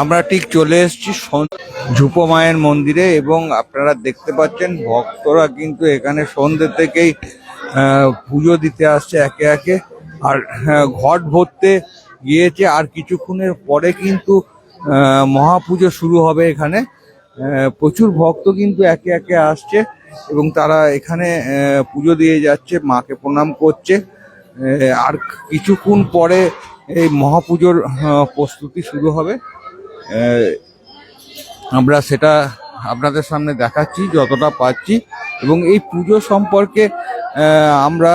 আমরা ঠিক চলে এসেছি ঝুপো মায়ের মন্দিরে এবং আপনারা দেখতে পাচ্ছেন ভক্তরা কিন্তু এখানে সন্ধ্যে থেকেই পুজো দিতে আসছে একে একে। আর হ্যাঁ, ঘট ভরতে গিয়েছে আর কিছুক্ষণের পরে কিন্তু মহাপুজো শুরু হবে এখানে। প্রচুর ভক্ত কিন্তু একে একে আসছে এবং তারা এখানে পুজো দিয়ে যাচ্ছে মাকে প্রণাম করছে। আর কিছুক্ষণ পরে এই মহাপুজোর প্রস্তুতি শুরু হবে। আমরা সেটা আপনাদের সামনে দেখাচ্ছি, যতটা পাচ্ছি এবং এই পুজো সম্পর্কে আমরা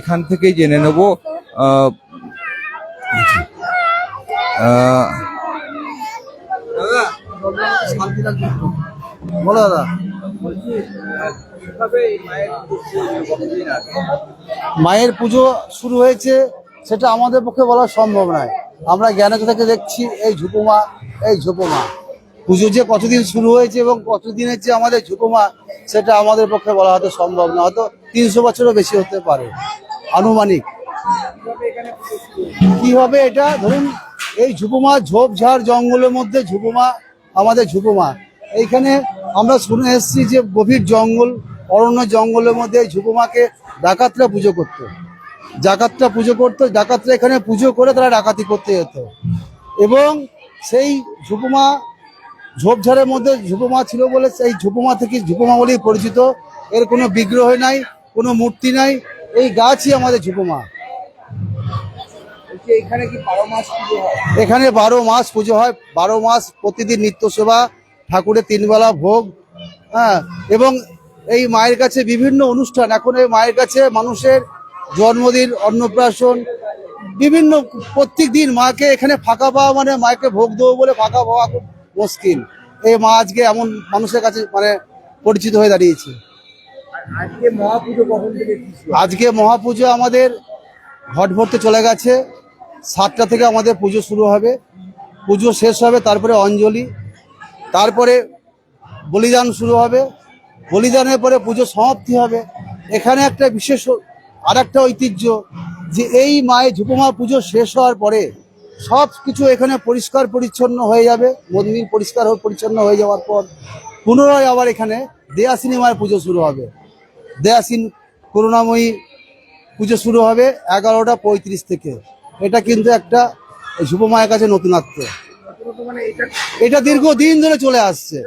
এখান থেকে জেনে নেব মায়ের পুজো শুরু হয়েছে। সেটা আমাদের পক্ষে বলা সম্ভব নয়। আমরা জ্ঞানের থেকে দেখছি, এই ঝুপুমা এই ঝুপুমা। পুজো যে কতদিন শুরু হয়েছে এবং কতদিনের যে আমাদের ঝুপুমা, সেটা আমাদের পক্ষে বলা হয়তো সম্ভব না হয়তো তিনশো বছরও বেশি হতে পারে। আনুমানিক। কি হবে এটা? ধরুন, এই ঝুপুমা, ঝোপঝাড় জঙ্গলের মধ্যে ঝুপুমা, আমাদের ঝুপুমা। এইখানে আমরা শুনে এসেছি যে গভীর জঙ্গল, অরণ্য জঙ্গলের মধ্যে এই ঝুপুমাকে ডাকাতরা পুজো করতো। ডাকাতরা পুজো করতো ডাকাতরা এখানে পুজো করে তারা ডাকাতি করতে যেত। এবং সেই ঝুপুমা ঝোপঝাড়ের মধ্যে ঝুপুমা ছিল বলে সেই ঝুপুমা থেকে ঝুপুমা বলেই পরিচিত। এর কোনো বিগ্রহ নাই কোনো মূর্তি নাই এই গাছই আমাদের ঝুপুমা। এখানে কি বারো মাস পুজো হয়? এখানে বারো মাস পুজো হয় বারো মাস প্রতিদিন নিত্য সেবা ঠাকুরের তিনবেলা ভোগ হ্যাঁ এবং এই মায়ের কাছে বিভিন্ন অনুষ্ঠান। এখন এই মায়ের কাছে মানুষের জন্মদিন অন্নপ্রাশন বিভিন্ন প্রত্যেক দিন মাকে এখানে ফাঁকা পাওয়া মানে মাকে ভোগ দেবো বলে ফাঁকা পাওয়া খুব মুশকিল। এই মা আজকে এমন মানুষের কাছে মানে পরিচিত হয়ে দাঁড়িয়েছে। আজকে মহাপুজো আমাদের ঘট ভরতে চলে গেছে। সাতটা থেকে আমাদের পুজো শুরু হবে। পুজো শেষ হবে তারপরে অঞ্জলি তারপরে বলিদান শুরু হবে। বলিদানের পরে পুজো সমাপ্তি হবে। এখানে একটা বিশেষ আর একটা ঐতিহ্য যে এই মায়ের ঝুপুমা পুজো শেষ হওয়ার পরে সব কিছু এখানে পরিষ্কার পরিচ্ছন্ন হয়ে যাবে, মন্দির পরিষ্কার পরিচ্ছন্ন হয়ে যাওয়ার পর পুনরায় আবার এখানে দেয়াসিনী মায়ের পুজো শুরু হবে। দেয়াসিন করুণাময়ী পুজো শুরু হবে এগারোটা পঁয়ত্রিশ থেকে। এটা কিন্তু একটা যুব মায়ের কাছে নতুনত্ব। এটা এটা দীর্ঘদিন ধরে চলে আসছে।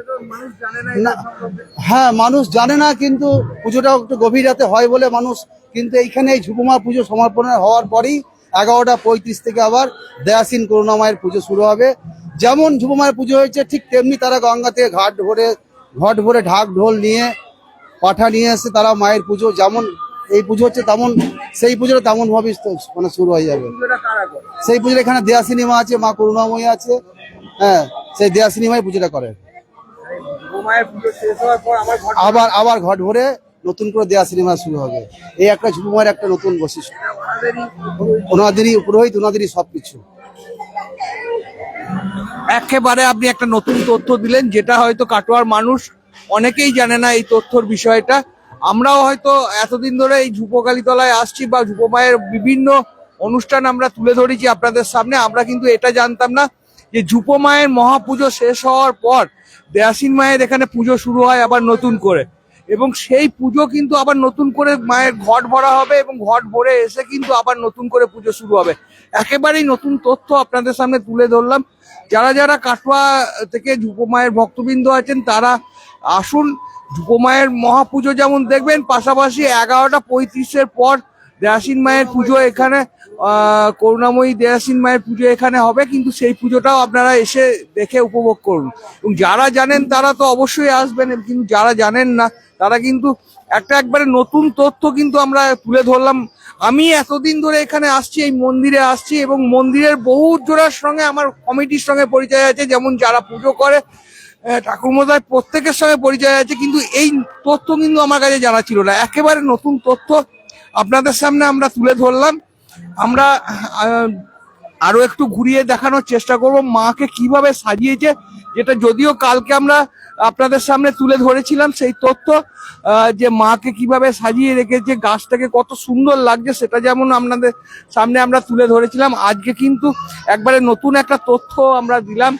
হ্যাঁ মানুষ জানে না কিন্তু পুজোটা একটু গভীর রাতে হয় বলে মানুষ কিন্তু এইখানে এই ঝুপুমা পুজো সমাপন হওয়ার পরেই এগারোটা পঁয়ত্রিশ থেকে আবার দেয়াসিন করুণামায়ের পুজো শুরু হবে। যেমন ঝুপুমায়ের পুজো হয়েছে ঠিক তেমনি তারা গঙ্গা থেকে ঘাট ভরে ঘট ভরে ঢাক ঢোল নিয়ে পাঠা নিয়ে এসে তারা মায়ের পুজো যেমন এই পুজো হচ্ছে তেমন সেই পুজোটা তেমন ভাবে মানে শুরু হয়ে যাবে। সেই পুজোর এখানে দেয়াসিনী মা আছে মা করুণাময়ী আছে হ্যাঁ সেই দেয়াসিনী মাই পুজোটা করে। পুজো শেষ হওয়ার পর আমার ঘর আবার আবার ঘট ভরে নতুন করে দেয়া সিনেমা শুরু হবে। এই একটা ঝুপুমার একটা নতুন বৈশিষ্ট্য। ওনাদেরই পুরোহিত ওনাদেরই সবকিছু। একেবারে আপনি একটা নতুন তথ্য দিলেন, যেটা হয়তো কাটোয়ার মানুষ অনেকেই জানে না এই তথ্যর বিষয়টা। আমরাও হয়তো এতদিন ধরে এই ঝুপকালীতলায় আসছি বা ঝুপো মায়ের বিভিন্ন অনুষ্ঠান আমরা তুলে ধরেছি আপনাদের সামনে। আমরা কিন্তু এটা জানতাম না যে ঝুপো মায়ের মহাপুজো শেষ হওয়ার পর দেয়াসিন মায়ের এখানে পুজো শুরু হয় আবার নতুন করে। এবং সেই পুজো কিন্তু আবার নতুন করে মায়ের ঘট ভরা হবে এবং ঘট ভরে এসে কিন্তু আবার নতুন করে পুজো শুরু হবে। একেবারেই নতুন তথ্য আপনাদের সামনে তুলে ধরলাম। যারা যারা কাটোয়া থেকে মায়ের ভক্তবৃন্দ আছেন, তারা আসুন। মায়ের মহাপুজো যেমন দেখবেন, পাশাপাশি এগারোটা পঁয়ত্রিশের পর দেয়াসিন মায়ের পুজো এখানে করুণাময়ী দেয়াসিন মায়ের পুজো এখানে হবে, কিন্তু সেই পুজোটাও আপনারা এসে দেখে উপভোগ করুন। এবং যারা জানেন তারা তো অবশ্যই আসবেন, কিন্তু যারা জানেন না, তারা কিন্তু একটা একবারে নতুন তথ্য কিন্তু আমরা তুলে ধরলাম। আমি এতদিন ধরে এখানে আসছি, এই মন্দিরে আসছি, এবং মন্দিরের বহু জোড়ার সঙ্গে আমার কমিটির সঙ্গে পরিচয় আছে, যেমন যারা পুজো করে ঠাকুরমশাই প্রত্যেকের সঙ্গে পরিচয় আছে, কিন্তু এই তথ্য কিন্তু আমার কাছে জানা ছিল না। একেবারে নতুন তথ্য আপনাদের সামনে আমরা তুলে ধরলাম। আমরা আরও একটু ঘুরিয়ে দেখানোর চেষ্টা করব, মাকে কীভাবে সাজিয়েছে, যেটা যদিও কালকে আমরা আপনাদের সামনে তুলে ধরেছিলাম সেই তথ্য যে মাকে কীভাবে সাজিয়ে রেখেছে, গাছটাকে কত সুন্দর লাগছে, সেটা যেমন আপনাদের সামনে আমরা তুলে ধরেছিলাম। আজকে কিন্তু একবারে নতুন একটা তথ্য আমরা দিলাম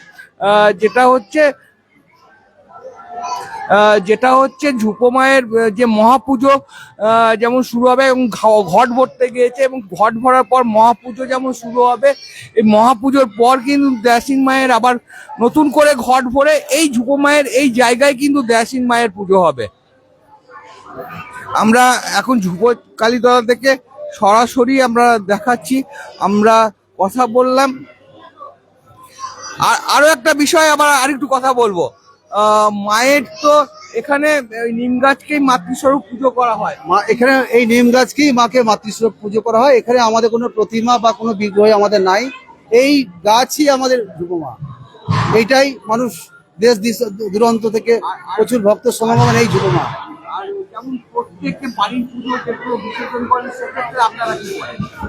যেটা হচ্ছে যেটা হচ্ছে ঝুপো মায়ের যে মহাপুজো যেমন শুরু হবে এবং ঘট ভরতে গিয়েছে এবং ঘট ভরার পর মহাপুজো যেমন শুরু হবে, এই মহাপুজোর পর কিন্তু দেয়াসিং মায়ের আবার নতুন করে ঘট ভরে এই ঝুপো মায়ের এই জায়গায় কিন্তু দেয়াসিং মায়ের পুজো হবে। আমরা এখন ঝুপো কালীতলা থেকে সরাসরি আমরা দেখাচ্ছি, আমরা কথা বললাম। আর আরও একটা বিষয় আবার আরেকটু কথা বলব। মায়ের তো এখানে নিম গাছকেই মাতৃস্বরূপ পুজো করা হয়। মা এখানে এই নিম গাছকেই মাকে মাতৃস্বরূপ পুজো করা হয়। এখানে আমাদের কোনো প্রতিমা বা কোনো বিগ্রহ আমাদের নাই। এই গাছই আমাদের যুবমা এইটাই মানুষ দেশ দিশ- দূরান্ত থেকে প্রচুর ভক্ত সমাগম এই যুবমা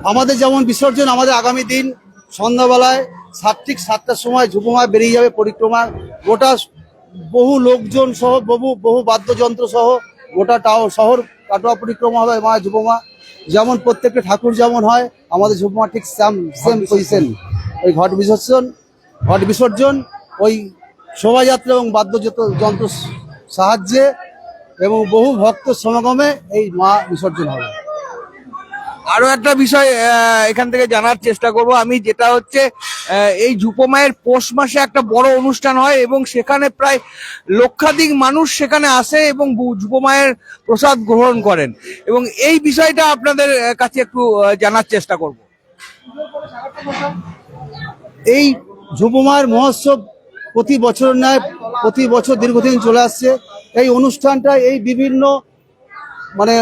আমাদের যেমন বিসর্জন আমাদের আগামী দিন সন্ধ্যাবেলায় সাত ঠিক সাতটার সময় যুবমা বেরিয়ে যাবে পরিক্রমা গোটা বহু লোকজন সহ, বহু বহু বাদ্যযন্ত্র সহ, গোটা টাও শহর, কাটোয়া পরিক্রমা হবে মা যুবমা যেমন প্রত্যেকটা ঠাকুর যেমন হয়, আমাদের যুবমা ঠিক সেম সেম পজিশন ওই ঘট বিসর্জন ঘট বিসর্জন, ওই শোভাযাত্রা এবং বাদ্যযন্ত্র যন্ত্র সাহায্যে এবং বহু ভক্ত সমাগমে এই মা বিসর্জন হবে। আরও একটা বিষয় এখান থেকে জানার চেষ্টা করব। আমি যেটা হচ্ছে এই ঝুপো মায়ের পৌষ মাসে একটা বড় অনুষ্ঠান হয় এবং সেখানে প্রায় লক্ষাধিক মানুষ সেখানে আসে এবং ঝুপো মায়ের প্রসাদ গ্রহণ করেন। এবং এই বিষয়টা আপনাদের কাছে একটু জানার চেষ্টা করব। এই যুবমায়ের মহোৎসব প্রতি বছর ন্যায় প্রতি বছর দীর্ঘদিন চলে আসছে। এই অনুষ্ঠানটা এই বিভিন্ন মানে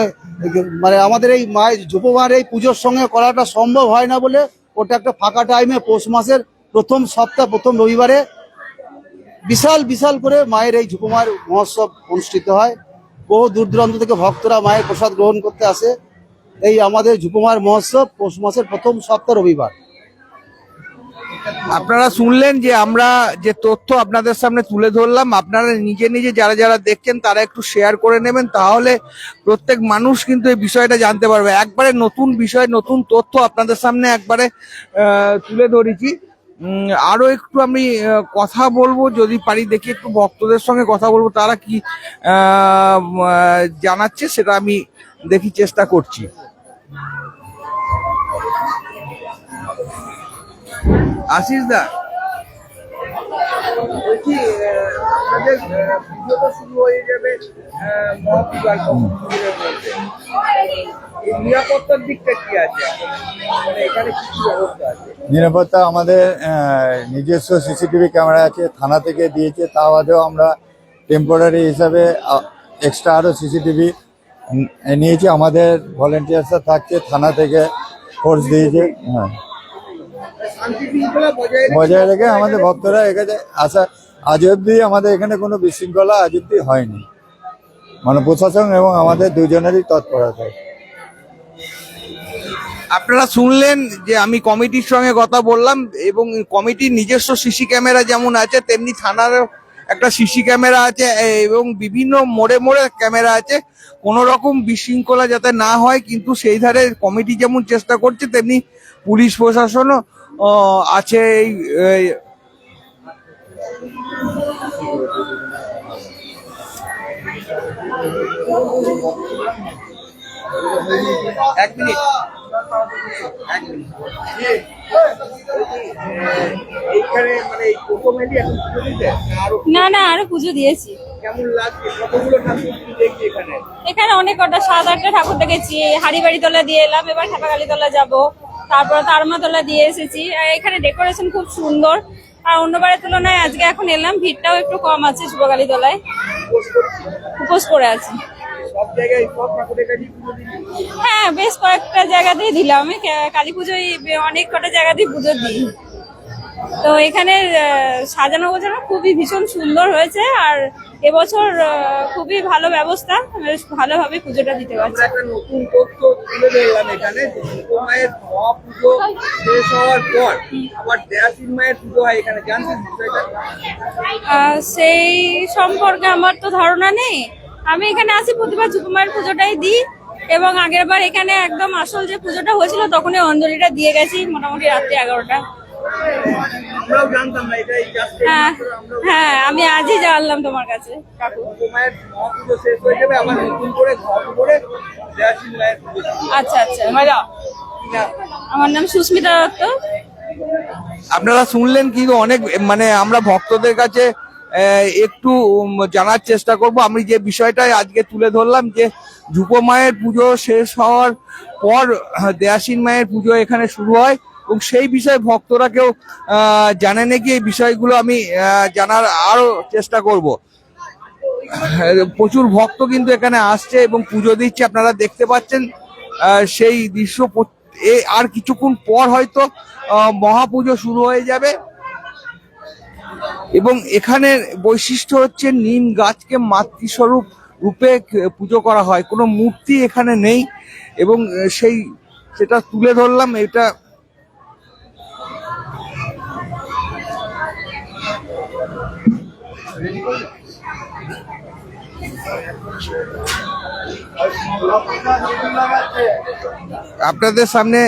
মানে আমাদের এই মায়ের যুবমার এই পুজোর সঙ্গে করাটা সম্ভব হয় না বলে ওটা একটা ফাঁকা টাইমে পৌষ মাসের প্রথম সপ্তাহ, প্রথম রবিবারে বিশাল বিশাল করে মায়ের এই যুবমার মহোৎসব অনুষ্ঠিত হয়। বহু দূর দূরান্ত থেকে ভক্তরা মায়ের প্রসাদ গ্রহণ করতে আসে। এই আমাদের যুবমার মহোৎসব পৌষ মাসের প্রথম সপ্তাহ রবিবার। আপনারা শুনলেন যে আমরা যে তথ্য আপনাদের সামনে তুলে ধরলাম আপনারা নিজে নিজে যারা যারা দেখছেন তারা একটু শেয়ার করে নেবেন তাহলে প্রত্যেক মানুষ কিন্তু এই বিষয়টা জানতে পারবে। একবারে নতুন বিষয় নতুন তথ্য আপনাদের সামনে একবারে তুলে ধরেছি। উম, আরও একটু আমি কথা বলব যদি পারি দেখি একটু ভক্তদের সঙ্গে কথা বলব তারা কি জানাচ্ছে সেটা আমি দেখি চেষ্টা করছি। আশিস দা? বলছি আপনাদের পুজো শুরু হয়ে যাবে মহাপূজার মন্দিরের মধ্যে। এই নিরাপত্তার দিকটা কি আছে? মানে এখানে কি কি ব্যবস্থা আছে? নিরাপত্তা আমাদের নিজস্ব সিসিটিভি ক্যামেরা আছে থানা থেকে দিয়েছে তা বাদেও আমরা টেম্পোরারি হিসাবে এক্সট্রা আরও সিসিটিভি নিয়েছি। আমাদের ভলেন্টিয়ার্সরা থাকছে থানা থেকে ফোর্স দিয়েছে। হ্যাঁ। বজায় রেখে- আমাদের ভক্তরা এখানে আসা আজ অব্দি আমাদের এখানে কোনো বিশৃঙ্খলা আজ অব্দি হয়নি। মানে প্রশাসন এবং আমাদের দুজনেরই তৎপরতা। আপনারা শুনলেন যে আমি কমিটির সঙ্গে কথা বললাম এবং কমিটির নিজস্ব সিসি ক্যামেরা যেমন আছে, তেমনি থানার একটা সিসি ক্যামেরা আছে এবং বিভিন্ন মোড়ে মোড়ে ক্যামেরা আছে। কোনো রকম বিশৃঙ্খলা যাতে না হয়, কিন্তু সেই ধারে কমিটি যেমন চেষ্টা করছে, তেমনি পুলিশ প্রশাসনও আছে এই এক মিনিট এক মিনিট। এইখানে মানে এই প্রথম এলি এখন পুজো দিতে? আরও না না আরও পুজো দিয়েছি। এখানে? এখানে অনেক কটা সাত আটটা ঠাকুর দেখেছি। হাড়িবাড়ি তলা দিয়ে এলাম এবার ঠাপাকালী তলা যাব। তারপর তারমাতলা দিয়ে এসেছি। আর এখানে ডেকোরেশন খুব সুন্দর। আর অন্যবারের তুলনায় আজকে এখন এলাম ভিড়টাও একটু কম আছে শুভকালী তলায়। উপোস করে আছি। হ্যাঁ বেশ কয়েকটা জায়গাতেই দিলাম। আমি কালী পুজোয় অনেক কটা জায়গাতেই পুজো দিই। তো এখানে সাজানো গোছানো খুবই ভীষণ সুন্দর হয়েছে আর এবছর খুবই ভালো ব্যবস্থা বেশ ভালোভাবে পুজোটা দিতে পারছি। একটা নতুন তথ্য তুলে ধরলাম এখানে মায়ের মহাপুজো শেষ হওয়ার পর আবার মায়ের পুজো হয় এখানে জানতেন সেই সম্পর্কে আমার তো ধারণা নেই। আমি এখানে আসি প্রতিবার ঝুকুমার পুজোটাই দিই এবং আগের বার এখানে একদম আসল যে পুজোটা হয়েছিল তখনই অঞ্জলিটা দিয়ে গেছি মোটামুটি রাত্রি এগারোটা। হ্যাঁ হ্যাঁ আমি আজই জানলাম তোমার কাছে কাকু। হয়ে। আচ্ছা আচ্ছা আমার নাম সুস্মিতা দত্ত। আপনারা শুনলেন কিন্তু অনেক মানে আমরা ভক্তদের কাছে একটু জানার চেষ্টা করব। আমি যে বিষয়টা আজকে তুলে ধরলাম যে ধ্রুপ মায়ের পুজো শেষ হওয়ার পর দেয়াসিন মায়ের পুজো এখানে শুরু হয়। এবং সেই বিষয়ে ভক্তরা কেউ জানে নাকি এই বিষয়গুলো আমি জানার আরও চেষ্টা করব। প্রচুর ভক্ত কিন্তু এখানে আসছে এবং পুজো দিচ্ছে, আপনারা দেখতে পাচ্ছেন সেই দৃশ্য আর কিছুক্ষণ পর হয়তো মহাপুজো শুরু হয়ে যাবে। এবং এখানের বৈশিষ্ট্য হচ্ছে নিম গাছকে মাতৃস্বরূপ রূপে পুজো করা হয়। কোনো মূর্তি এখানে নেই এবং সেই, সেটা তুলে ধরলাম, এটা আপনাদের সামনে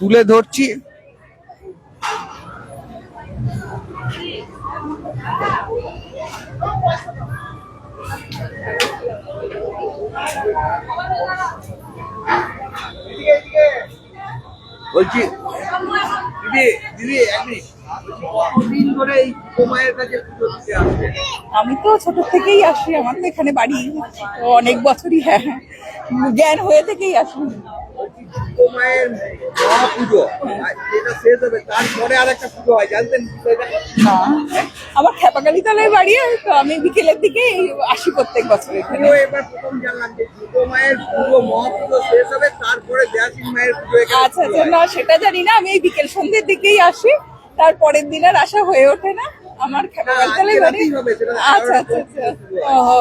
তুলে ধরছি। বলছি দিদি দিদি এক মিনিট। কতদিন ধরে এই পুজো আমি তো ছোট থেকেই আসি আমার তো এখানে বাড়ি। অনেক বছরই হ্যাঁ জ্ঞান হয়ে থেকেই আসি। মায়ের আর শেষ হবে তারপরে আর একটা পুজো হয় জানতেন না আমার খেপাকালি তলায় বাড়ি তো আমি বিকেলের দিকে আসি প্রত্যেক বছর এখানে। এবার প্রথম জানলাম যে দুটো মায়ের পুজো মহাপুজো শেষ হবে তারপরে দেয়াসিন মায়ের পুজো আচ্ছা আচ্ছা না সেটা জানি না আমি এই বিকেল সন্ধ্যের দিকেই আসি। তারপরের দিন আর আসা হয়ে ওঠে না। আমার সেটা আচ্ছা আচ্ছা আচ্ছা।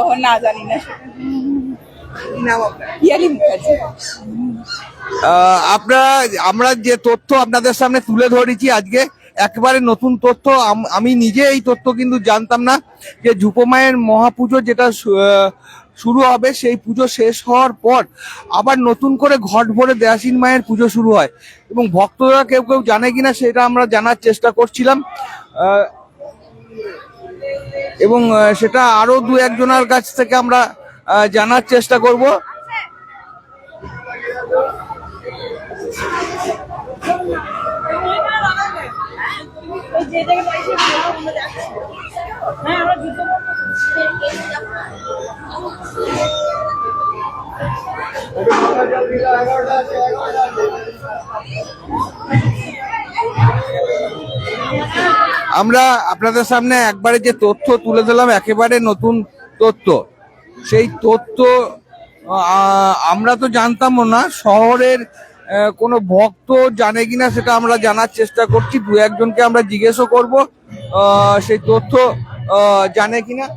ও না জানি না। আপনার? আমরা যে তথ্য আপনাদের সামনে তুলে ধরেছি আজকে একেবারে নতুন তথ্য আমি নিজে এই তথ্য কিন্তু জানতাম না যে ঝুপো মায়ের মহাপুজো যেটা শুরু হবে সেই পুজো শেষ হওয়ার পর আবার নতুন করে ঘট ভরে দেয়াসিন মায়ের পুজো শুরু হয়। এবং ভক্তরা কেউ কেউ জানে কিনা সেটা আমরা জানার চেষ্টা করছিলাম। আহ, এবং সেটা আরও দু একজনের কাছ থেকে আমরা জানার চেষ্টা করব। আমরা আপনাদের সামনে একবারে যে তথ্য তুলে দিলাম একেবারে নতুন তথ্য। সেই তথ্য আমরা তো জানতামও না, শহরের কোনো ভক্ত জানে কিনা সেটা আমরা জানার চেষ্টা করছি, দু একজনকে আমরা জিজ্ঞেসও করব সেই তথ্য জানে কিনা।